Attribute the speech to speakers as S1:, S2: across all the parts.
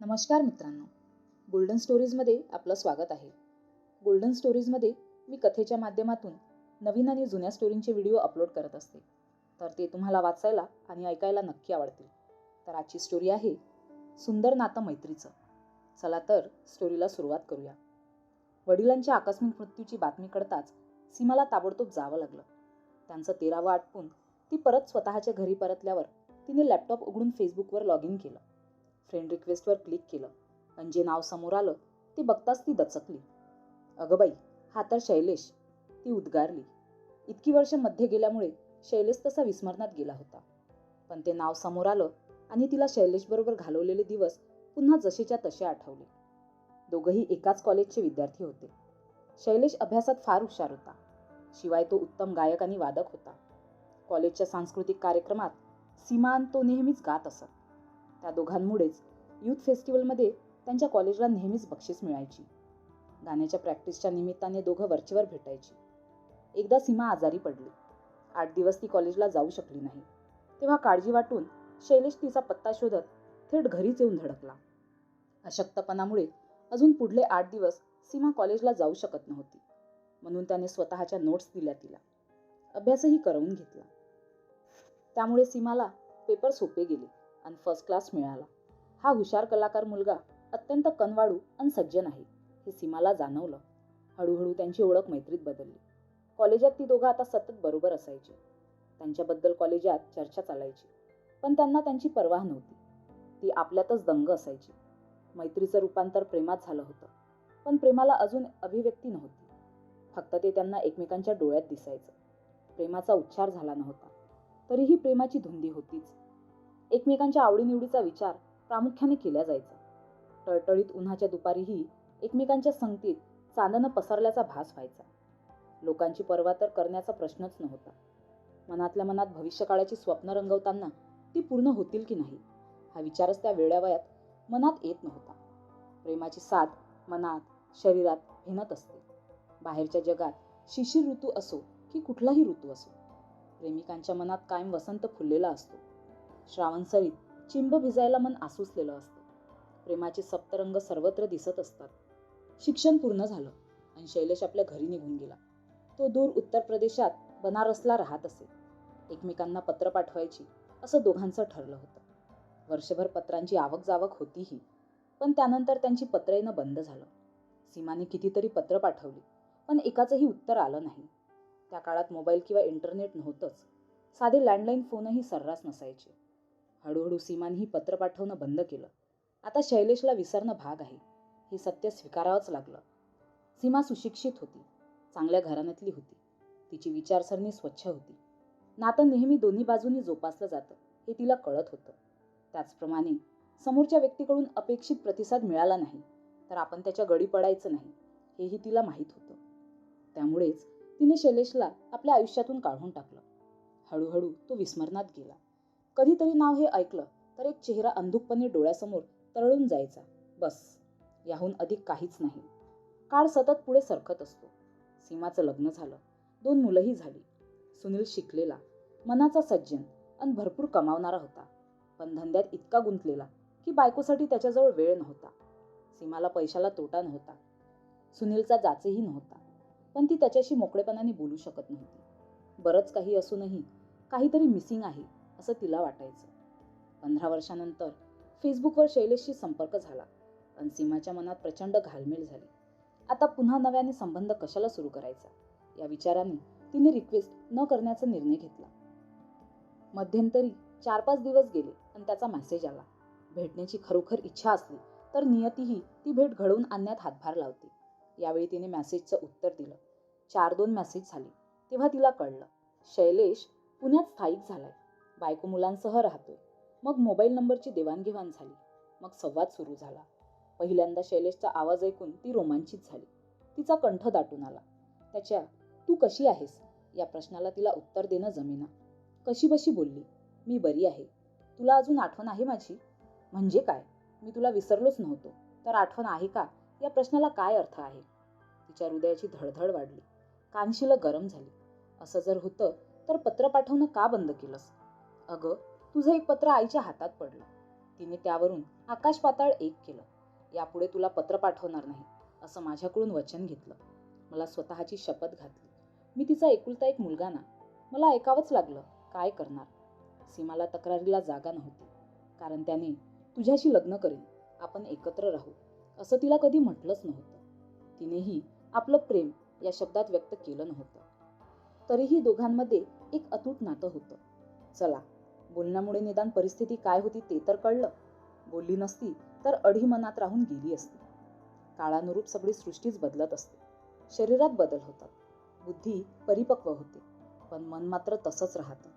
S1: नमस्कार मित्रांनो. गोल्डन स्टोरीजमध्ये आपलं स्वागत आहे. गोल्डन स्टोरीजमध्ये मी कथेच्या माध्यमातून नवीन आणि जुन्या स्टोरींचे व्हिडिओ अपलोड करत असते. तर ते तुम्हाला वाचायला आणि ऐकायला नक्की आवडतील. तर आजची स्टोरी आहे सुंदर नातं मैत्रीचं. चला तर स्टोरीला सुरुवात करूया. वडिलांच्या आकस्मिक मृत्यूची बातमी कळताच सीमाला ताबडतोब जावं लागलं. त्यांचं तेरावं आटपून ती परत स्वतःच्या घरी परतल्यावर तिने लॅपटॉप उघडून फेसबुकवर लॉग इन केलं. फ्रेंड रिक्वेस्टवर क्लिक केलं. पण जे नाव समोर आलं ते बघताच ती दचकली. अगं बाई हा तर शैलेश. ती उद्गारली. इतकी वर्षमध्ये गेल्यामुळे शैलेश तसा विस्मरणात गेला होता. पण ते नाव समोर आलं आणि तिला शैलेशबरोबर घालवलेले दिवस पुन्हा जसेच्या तसे आठवले. दोघंही एकाच कॉलेजचे विद्यार्थी होते. शैलेश अभ्यासात फार हुशार होता. शिवाय तो उत्तम गायक आणि वादक होता. कॉलेजच्या सांस्कृतिक कार्यक्रमात सीमान तो नेहमीच गात असत. त्या दोघांमुळेच युथ फेस्टिवलमध्ये त्यांच्या कॉलेजला नेहमीच बक्षीस मिळायची. गाण्याच्या प्रॅक्टिसच्या निमित्ताने दोघं वरचेवर भेटायची. एकदा सीमा आजारी पडली. आठ दिवस ती कॉलेजला जाऊ शकली नाही. तेव्हा काळजी वाटून शैलेश तिचा पत्ता शोधत थेट घरीच येऊन धडकला. अशक्तपणामुळे अजून पुढले आठ दिवस सीमा कॉलेजला जाऊ शकत नव्हती. म्हणून त्याने स्वतःच्या नोट्स दिल्या तिला. अभ्यासही करवून घेतला. त्यामुळे सीमाला पेपर सोपे गेले. आणि फर्स्ट क्लास मिळाला. हा हुशार कलाकार मुलगा अत्यंत कनवाडू आणि सज्जन आहे हे सीमाला जाणवलं. हळूहळू त्यांची ओळख मैत्रीत बदलली. कॉलेजात ती दोघं आता सतत बरोबर असायची. त्यांच्याबद्दल कॉलेजात चर्चा चालायची पण त्यांना त्यांची पर्वाह नव्हती. ती आपल्यातच दंग असायची. मैत्रीचं रूपांतर प्रेमात झालं होतं पण प्रेमाला अजून अभिव्यक्ती नव्हती. फक्त ते त्यांना एकमेकांच्या डोळ्यात दिसायचं. प्रेमाचा उच्चार झाला नव्हता. तरीही प्रेमाची धुंदी होतीच. एकमेकांच्या आवडीनिवडीचा विचार प्रामुख्याने केला जायचा. टळटळीत उन्हाच्या दुपारीही एकमेकांच्या संगतीत चांदनं पसरल्याचा भास व्हायचा. लोकांची पर्वा तर करण्याचा प्रश्नच नव्हता. मनातल्या मनात भविष्यकाळाची स्वप्न रंगवताना ती पूर्ण होतील की नाही हा विचारच त्या वेळ्यावयात मनात येत नव्हता. प्रेमाची साथ मनात शरीरात भिनत असते. बाहेरच्या जगात शिशिर ऋतू असो की कुठलाही ऋतू असो प्रेमिकांच्या मनात कायम वसंत फुललेला असतो. श्रावण सरीत चिंब भिजायला मन आसुसलेलं असतं. प्रेमाचे सप्तरंग सर्वत्र दिसत असतात. शिक्षण पूर्ण झालं आणि शैलेश आपल्या घरी निघून गेला. तो दूर उत्तर प्रदेशात बनारसला राहत असे. एकमेकांना पत्र पाठवायची असं दोघांचं ठरलं होतं. वर्षभर पत्रांची आवक जावक होतीही पण त्यानंतर त्यांची पत्र येणं बंद झालं. सीमाने कितीतरी पत्र पाठवली पण एकाचंही उत्तर आलं नाही. त्या काळात मोबाईल किंवा इंटरनेट नव्हतंच. साधे लँडलाईन फोनही सर्रास नसायचे. हळूहळू सीमानेही पत्र पाठवणं बंद केलं. आता शैलेशला विसरणं भाग आहे. हे सत्य स्वीकारावंच लागलं. सीमा सुशिक्षित होती. चांगल्या घराण्यातली होती. तिची विचारसरणी स्वच्छ होती. नातं नेहमी दोन्ही बाजूंनी जोपासलं जातं हे तिला कळत होतं. त्याचप्रमाणे समोरच्या व्यक्तीकडून अपेक्षित प्रतिसाद मिळाला नाही तर आपण त्याच्या गडी पडायचं नाही हेही तिला माहीत होतं. त्यामुळेच तिने शैलेशला आपल्या आयुष्यातून काढून टाकलं. हळूहळू तो विस्मरणात गेला. कधीतरी नाव हे ऐकलं तर एक चेहरा अंधुकपणे डोळ्यासमोर तरळून जायचा. बस याहून अधिक काहीच नाही. काळ सतत पुढे सरकत असतो. सीमाचं लग्न झालं. दोन मुलंही झाली. सुनील शिकलेला मनाचा सज्जन आणि भरपूर कमावणारा होता. पण धंद्यात इतका गुंतलेला की बायकोसाठी त्याच्याजवळ वेळ नव्हता. सीमाला पैशाला तोटा नव्हता. सुनीलचा जाचेही नव्हता. पण ती त्याच्याशी मोकळेपणाने बोलू शकत नव्हती. बरंच काही असूनही काहीतरी मिसिंग आहे. असं तिला वाटायचं. पंधरा वर्षानंतर फेसबुकवर शैलेशशी संपर्क झाला पण सीमाच्या मनात प्रचंड घालमेल झाली. आता पुन्हा नव्याने संबंध कशाला सुरू करायचा? या विचाराने तिने रिक्वेस्ट न करण्याचा निर्णय घेतला. मध्यंतरी चार पाच दिवस गेले आणि त्याचा मेसेज आला. भेटण्याची खरोखर इच्छा असली तर नियतीही ती भेट घडवून आणण्यात हातभार लावते. यावेळी तिने मॅसेजचं उत्तर दिलं. चार दोन मॅसेज झाले. तेव्हा तिला कळलं शैलेश पुण्यात स्थायिक झालाय. बायको मुलांसह राहतोय. मग मोबाईल नंबरची देवाणघेवाण झाली. मग संवाद सुरू झाला. पहिल्यांदा शैलेशचा आवाज ऐकून ती रोमांचित झाली. तिचा कंठ दाटून आला. त्याच्या तू कशी आहेस? या प्रश्नाला तिला उत्तर देणं जमेना. कशी बशी बोलली मी बरी आहे. तुला अजून आठवण आहे माझी? म्हणजे काय? मी तुला विसरलोच नव्हतो. तर आठवण आहे का? या प्रश्नाला काय अर्थ आहे? तिच्या हृदयाची धडधड वाढली. कानशिलं गरम झाली. असं जर होतं तर पत्र पाठवणं का बंद केलंस? अगं तुझं एक पत्र आईच्या हातात पडलं. तिने त्यावरून आकाश पाताळ एक केलं. यापुढे तुला पत्र पाठवणार नाही असं माझ्याकडून वचन घेतलं. मला स्वतःची शपथ घातली. मी तिचा एकुलता एक मुलगा ना मला ऐकावंच लागलं काय करणार? सीमाला तक्रारीला जागा नव्हती कारण त्याने तुझ्याशी लग्न करेन आपण एकत्र राहू असं तिला कधी म्हटलंच नव्हतं. तिनेही आपलं प्रेम या शब्दात व्यक्त केलं नव्हतं. तरीही दोघांमध्ये एक अतूट नातं होतं. चला बोलण्यामुळे निदान परिस्थिती काय होती ते तर कळलं. बोलली नसती तर अढी मनात राहून गेली असती. काळानुरूप सगळी सृष्टीच बदलत असते. शरीरात बदल होतात. बुद्धी परिपक्व होते. पण मन मात्र तसंच राहतं.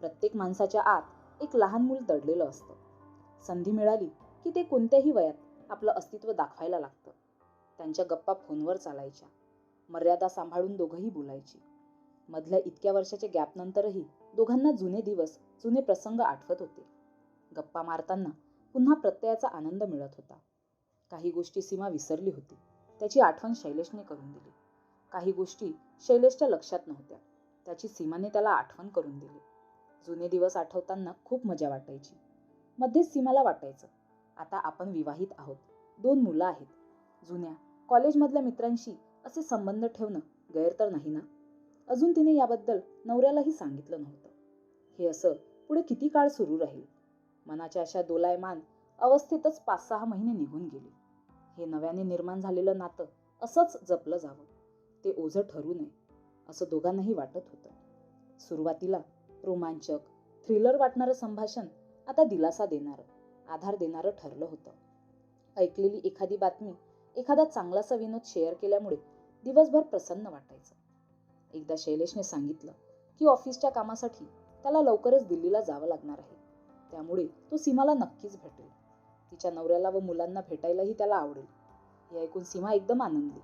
S1: प्रत्येक माणसाच्या आत एक लहान मूल दडलेलं असतं. संधी मिळाली की ते कोणत्याही वयात आपलं अस्तित्व दाखवायला लागतं. त्यांच्या गप्पा फोनवर चालायच्या. मर्यादा सांभाळून दोघंही बोलायची. मधल्या इतक्या वर्षाच्या गॅपनंतरही दोघांना जुने दिवस जुने प्रसंग आठवत होते. गप्पा मारताना पुन्हा प्रत्ययाचा आनंद मिळत होता. काही गोष्टी सीमा विसरली होती. त्याची आठवण शैलेशने करून दिली. काही गोष्टी शैलेशच्या लक्षात नव्हत्या. त्याची सीमाने त्याला आठवण करून दिली. जुने दिवस आठवताना खूप मजा वाटायची. मध्येच सीमाला वाटायचं आता आपण विवाहित आहोत. दोन मुलं आहेत. जुन्या कॉलेजमधल्या मित्रांशी असे संबंध ठेवणं गैर तर नाही ना? अजून तिने याबद्दल नवऱ्यालाही सांगितलं नव्हतं. हे असं पुढे किती काळ सुरू राहील? मनाच्या अशा दोलायमान अवस्थेतच पाच सहा महिने निघून गेले. हे नव्याने निर्माण झालेलं नातं असंच जपलं जावं. ते ओझं ठरू नये असं दोघांनाही वाटत होतं. सुरुवातीला रोमांचक थ्रिलर वाटणारं संभाषण आता दिलासा देणारं आधार देणारं ठरलं होतं. ऐकलेली एखादी बातमी एखादा चांगलासा विनोद शेअर केल्यामुळे दिवसभर प्रसन्न वाटायचं. एकदा शैलेशने सांगितलं की ऑफिसच्या कामासाठी त्याला लवकरच दिल्लीला जावं लागणार आहे. त्यामुळे तो सीमाला नक्कीच भेटेल. तिच्या नवऱ्याला व मुलांना भेटायलाही त्याला आवडेल. हे ऐकून सीमा एकदम आनंदली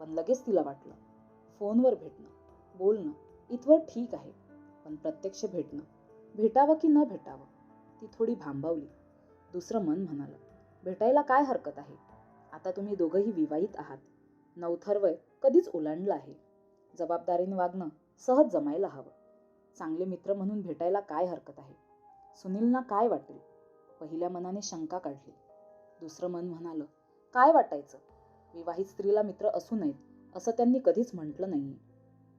S1: पण लगेच तिला वाटलं फोनवर भेटणं बोलणं इथवर ठीक आहे. पण प्रत्यक्ष भेटणं भेटावं की न भेटावं ती थोडी भांबावली. दुसरं मन म्हणालं भेटायला काय हरकत आहे? आता तुम्ही दोघंही विवाहित आहात. नवथरवय कधीच ओलांडलं आहे. जबाबदारीने वागणं सहज जमायला हवं. चांगले मित्र म्हणून भेटायला काय हरकत आहे? सुनीलना काय वाटेल? पहिल्या मनाने शंका काढली. दुसरं मन म्हणालं काय वाटायचं? विवाहित स्त्रीला मित्र असू नयेत असं त्यांनी कधीच म्हटलं नाही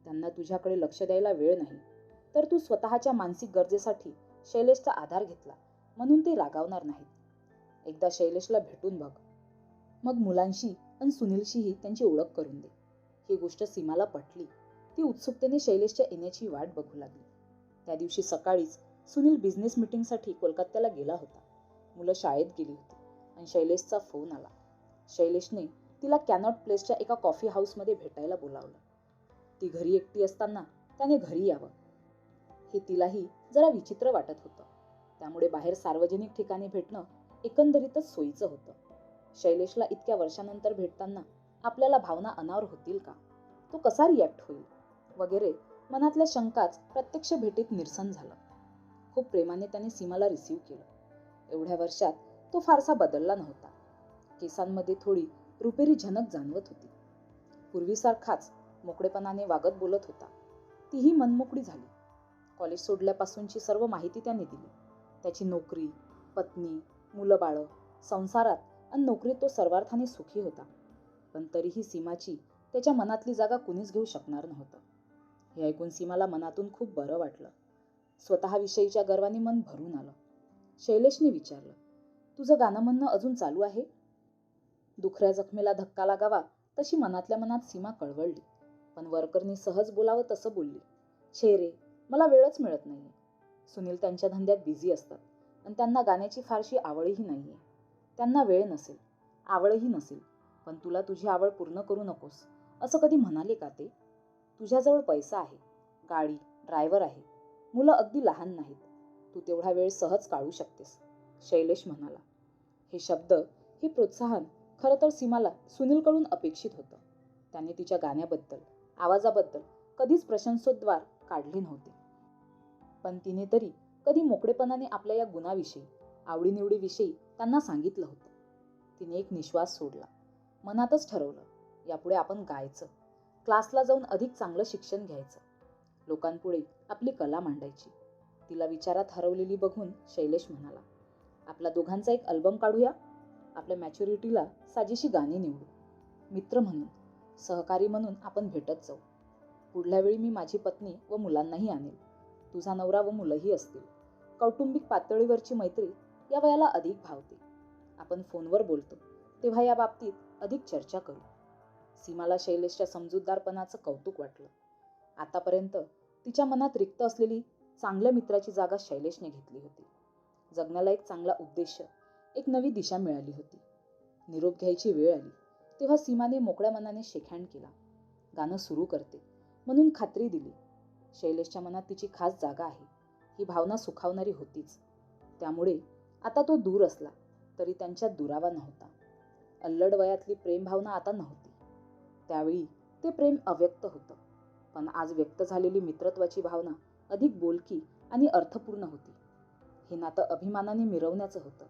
S1: त्यांना तुझ्याकडे लक्ष द्यायला वेळ नाही. तर तू स्वतःच्या मानसिक गरजेसाठी शैलेशचा आधार घेतला म्हणून ते रागावणार नाहीत. एकदा शैलेशला भेटून बघ. मग मुलांशी आणि सुनीलशीही त्यांची ओळख करून दे. ही गोष्ट सीमाला पटली. ती उत्सुकतेने शैलेशच्या येण्याची वाट बघू लागली. त्या दिवशी सकाळीच सुनील बिझनेस मीटिंगसाठी कोलकात्याला गेला होता. मुलं शाळेत गेली होती आणि शैलेशचा फोन आला. शैलेशने तिला कॅनॉट प्लेसच्या एका कॉफी हाऊसमध्ये भेटायला बोलावलं. ती घरी एकटी असताना त्याने घरी यावं. हे तिलाही जरा विचित्र वाटत होतं. त्यामुळे बाहेर सार्वजनिक ठिकाणी भेटणं एकंदरीतच सोयीचं होतं. शैलेशला इतक्या वर्षानंतर भेटताना आपल्याला भावना अनावर होतील का? तो कसा रिॲक्ट होईल? वगैरे मनातल्या शंकाच प्रत्यक्ष भेटीत निरसन झालं. खूप प्रेमाने त्याने सीमाला रिसीव्ह केलं. एवढ्या वर्षात तो फारसा बदलला नव्हता. केसांमध्ये थोडी रुपेरी झनक जाणवत होती. पूर्वीसारखाच मोकळेपणाने वागत बोलत होता. तीही मनमोकळी झाली. कॉलेज सोडल्यापासूनची सर्व माहिती त्याने दिली. त्याची नोकरी पत्नी मुलं बाळं संसारात आणि नोकरीत तो सर्वार्थाने सुखी होता. पण तरीही सीमाची त्याच्या मनातली जागा कुणीच घेऊ शकणार नव्हतं. हे ऐकून सीमाला मनातून खूप बरं वाटलं. स्वतःविषयीच्या गर्वाने मन भरून आलं. शैलेशने विचारलं तुझं गाणं म्हणणं अजून चालू आहे? दुखऱ्या जखमेला धक्का लागावा तशी मनातल्या मनात सीमा कळवळली पण वर्करनी सहज बोलावं तसं बोलली छे रे मला वेळच मिळत नाहीये. सुनील त्यांच्या धंद्यात बिझी असतात आणि त्यांना गाण्याची फारशी आवडही नाहीये. त्यांना वेळ नसेल आवडही नसेल पण तुला तुझी आवड पूर्ण करू नकोस. असं कधी म्हणाले का ते? तुझ्याजवळ पैसा आहे. गाडी ड्रायव्हर आहे. मुलं अगदी लहान नाहीत. तू तेवढा वेळ सहज काढू शकतेस. शैलेश म्हणाला. हे शब्द हे प्रोत्साहन खरं तर सीमाला सुनीलकडून अपेक्षित होतं. त्याने तिच्या गाण्याबद्दल आवाजाबद्दल कधीच प्रशंसोद्वार काढले नव्हते. पण तिने तरी कधी मोकळेपणाने आपल्या या गुणाविषयी आवडीनिवडीविषयी त्यांना सांगितलं होतं. तिने एक निश्वास सोडला. मनातच ठरवलं यापुढे आपण गायचं. क्लासला जाऊन अधिक चांगलं शिक्षण घ्यायचं. लोकांपुढे आपली कला मांडायची. तिला विचारात हरवलेली बघून शैलेश म्हणाला आपला दोघांचा एक अल्बम काढूया? आपल्या मॅच्युरिटीला साजेशी गाणी निवडू. मित्र म्हणून सहकारी म्हणून आपण भेटत जाऊ. पुढल्या वेळी मी माझी पत्नी व मुलांनाही आणेल. तुझा नवरा व मुलंही असतील. कौटुंबिक पातळीवरची मैत्री या वयाला अधिक भावते. आपण फोनवर बोलतो. तेव्हा या बाबतीत अधिक चर्चा करू. सीमाला शैलेशच्या समजूतदारपणाचं कौतुक वाटलं. आतापर्यंत तिच्या मनात रिक्त असलेली चांगल्या मित्राची जागा शैलेशने घेतली होती. जगण्याला एक चांगला उद्देश एक नवी दिशा मिळाली होती. निरोप घ्यायची वेळ आली तेव्हा सीमाने मोकळ्या मनाने शेकहँड केला. गाणं सुरू करते म्हणून खात्री दिली. शैलेशच्या मनात तिची खास जागा आहे. ही भावना सुखावणारी होतीच. त्यामुळे आता तो दूर असला तरी त्यांच्यात दुरावा नव्हता. अल्लड वयातली प्रेमभावना आता नव्हती. त्यावेळी ते प्रेम अव्यक्त होतं. पण आज व्यक्त झालेली मित्रत्वाची भावना अधिक बोलकी आणि अर्थपूर्ण होती. हे नातं अभिमानाने मिरवण्याचं होतं.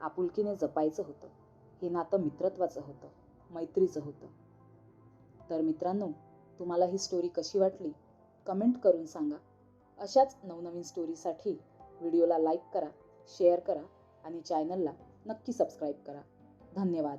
S1: आपुलकीने जपायचं होतं. हे नातं मित्रत्वाचं होतं. मैत्रीचं होतं. तर मित्रांनो तुम्हाला ही स्टोरी कशी वाटली? कमेंट करून सांगा. अशाच नवनवीन स्टोरीसाठी व्हिडिओला लाईक करा शेअर करा आणि चॅनलला नक्की सबस्क्राईब करा. धन्यवाद.